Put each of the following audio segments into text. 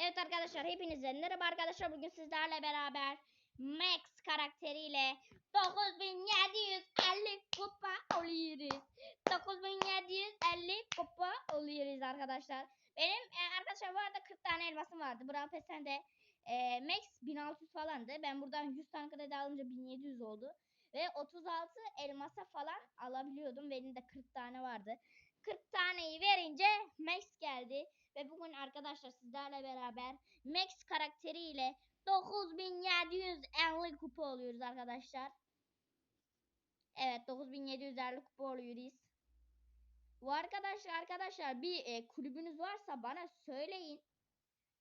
Evet arkadaşlar hepinize merhaba arkadaşlar bugün sizlerle beraber Max karakteriyle 9750 kupa oluyoruz. 9750 kupa oluyoruz arkadaşlar. Benim e, arkadaşlar bu arada 40 tane elmasım vardı. Brawl Pass'ten e, Max 1600 falandı. Ben buradan 100 tane kredi alınca 1700 oldu. Ve 36 elmasa falan alabiliyordum. Benim de 40 tane vardı. 40 taneyi verince Max geldi. Ve bugün arkadaşlar sizlerle beraber Max karakteriyle 9750 kupa oluyoruz arkadaşlar. Evet 9750 kupa oluyoruz. Bu arkadaşlar arkadaşlar bir e, kulübünüz varsa bana söyleyin.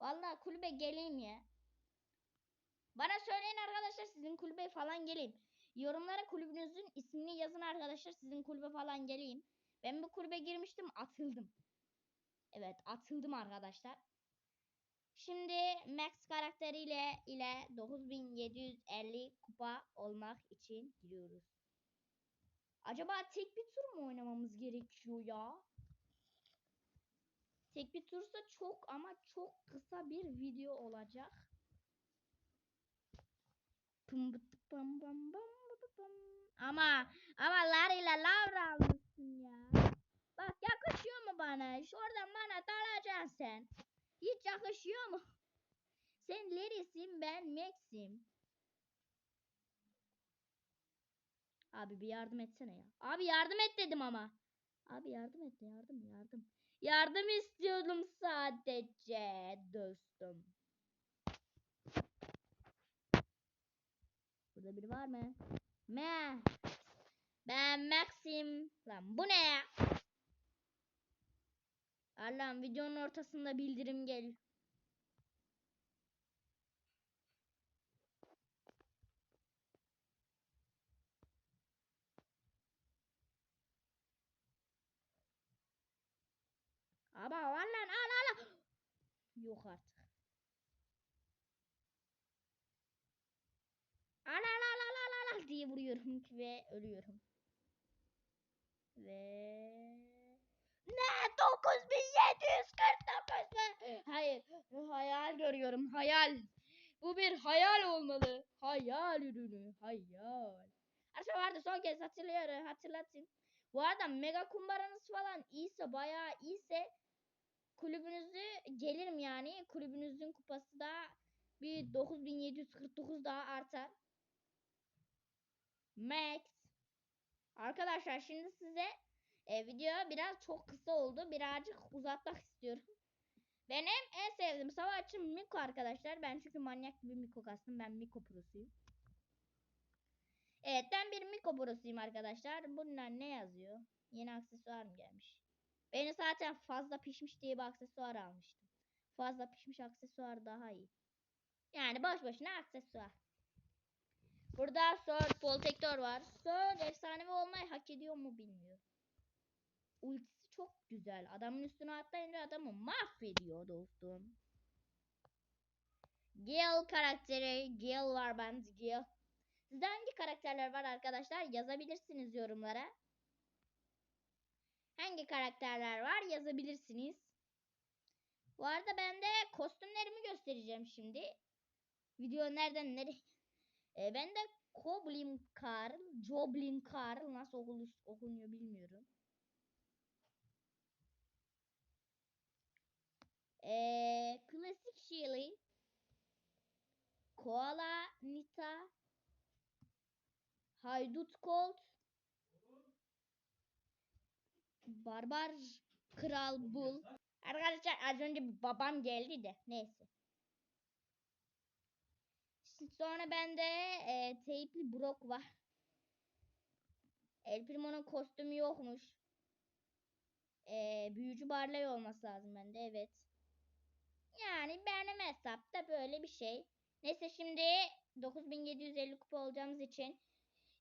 Vallahi kulübe geleyim ya. Bana söyleyin arkadaşlar sizin kulübe falan geleyim. Yorumlara kulübünüzün ismini yazın arkadaşlar sizin kulübe falan geleyim. Ben bu kulübe girmiştim atıldım. Evet atıldım arkadaşlar. Şimdi Max karakteriyle ile 9750 kupa olmak için giriyoruz. Acaba tek bir tur mu oynamamız gerekiyor ya? Tek bir tursa çok ama çok kısa bir video olacak. Ama ama Larry'le Laura almışsın ya. Yakışıyor mu bana? Şuradan bana dalacaksın sen. Hiç yakışıyor mu? Sen Larry'sin ben Max'im. Abi bir yardım etsene ya. Abi yardım et dedim ama. Abi yardım et yardım yardım. Yardım istiyordum sadece dostum. Burada biri var mı? Me. Ben Maxim. Lan bu ne ya? Allah'ım videonun ortasında bildirim gel. Ama var lan al al. Yok artık. Al al al al al al, diye vuruyorum ve ölüyorum. Ve 9749 mu? Hayır, hayal görüyorum, hayal. Bu bir hayal olmalı. Hayal ürünü, hayal. Arkadaşlar vardı son kez hatırlıyorum, hatırlatayım. Bu arada mega kumbaranız falan iyiyse, bayağı iyiyse kulübünüzü gelirim yani. Kulübünüzün kupası da bir 9749 daha artar. Max. Arkadaşlar şimdi size e, video biraz çok kısa oldu. Birazcık uzatmak istiyorum. Benim en sevdiğim savaşçım Miko arkadaşlar. Ben çünkü manyak gibi Miko kastım. Ben Miko prosuyum. Evet ben bir Miko prosuyum arkadaşlar. Bunlar ne yazıyor? Yeni aksesuar mı gelmiş? Beni zaten fazla pişmiş diye bir aksesuar almıştım. Fazla pişmiş aksesuar daha iyi. Yani boş boşuna aksesuar. Burada Sword Protector var. Sword efsanevi olmayı hak ediyor mu bilmiyorum. Ultisi çok güzel. Adamın üstüne atlayınca adamı mahvediyor dostum. Gale karakteri. Gale var bende Gale. Sizde hangi karakterler var arkadaşlar? Yazabilirsiniz yorumlara. Hangi karakterler var yazabilirsiniz. Bu arada ben de kostümlerimi göstereceğim şimdi. Video nereden nereye? E, ben de Goblin Carl, Joblin Carl nasıl okulu, okunuyor bilmiyorum. E, klasik Shelly, Koala Nita, Haydut Colt, Barbar Kral Bull. Arkadaşlar az önce babam geldi de neyse. Sonra bende e, teypli Brock var. El Primo'nun kostümü yokmuş. E, büyücü Barley olması lazım bende evet. Yani benim hesapta böyle bir şey. Neyse şimdi 9750 kupa olacağımız için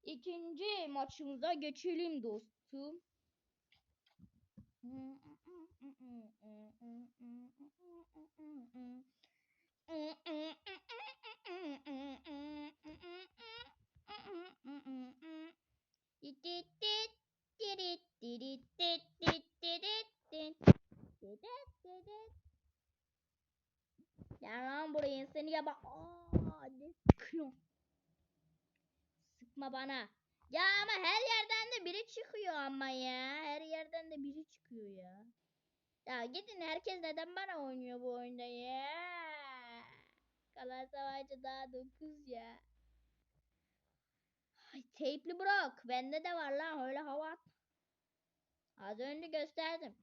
ikinci maçımıza geçelim dostum. Did it, did it, did it. Seni ya bak. Aa ne sıkıyorsun? Sıkma bana. Ya ama her yerden de biri çıkıyor ama ya. Her yerden de biri çıkıyor ya. Ya gidin herkes neden bana oynuyor bu oyunda ya? Kalan savaşçı daha 9 ya. Ay teypli Brock. Bende de var lan öyle hava. Az önce gösterdim.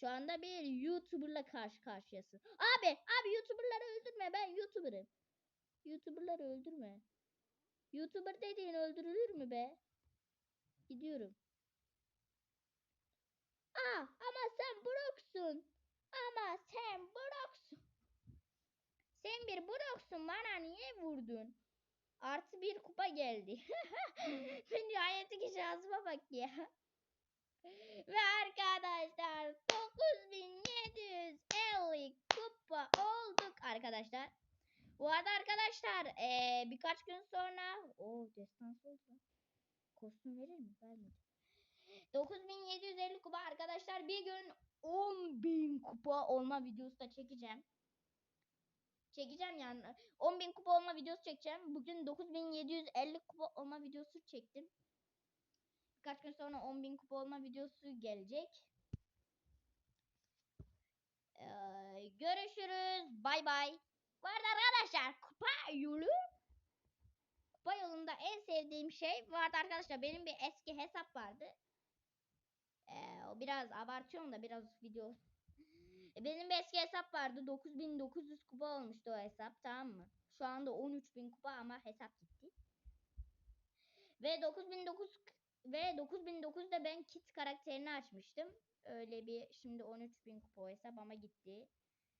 Şu anda bir YouTuber'la karşı karşıyasın. Abi, abi YouTuber'ları öldürme. Ben YouTuber'ım. YouTuber'ları öldürme. YouTuber dediğin öldürülür mü be? Gidiyorum. Aa, ama sen Brock'sun. Ama sen Brock'sun. Sen bir Brock'sun. Bana niye vurdun? Artı bir kupa geldi. Nihayetindeki şansıma bak ya. Ve arkadaşlar 9750 kupa olduk arkadaşlar. Bu arada arkadaşlar eee, birkaç gün sonra o destans oldu. Kostüm verir mi? Vermedi. 9750 kupa arkadaşlar bir gün 10.000 kupa olma videosu da çekeceğim. Çekeceğim yani 10.000 kupa olma videosu çekeceğim. Bugün 9750 kupa olma videosu çektim. Birkaç gün sonra 10.000 kupa olma videosu gelecek. Ee, görüşürüz. Bay bay. Bu arada arkadaşlar kupa yolu kupa yolunda en sevdiğim şey vardı arkadaşlar. Benim bir eski hesap vardı. Ee, o biraz abartıyorum da biraz video. E, Benim bir eski hesap vardı. 9900 kupa olmuştu o hesap tamam mı? Şu anda 13000 kupa ama hesap gitti. Ve 9900 ve 9900'da ben kit karakterini açmıştım. Öyle bir şimdi 13000 kupa o hesap ama gitti.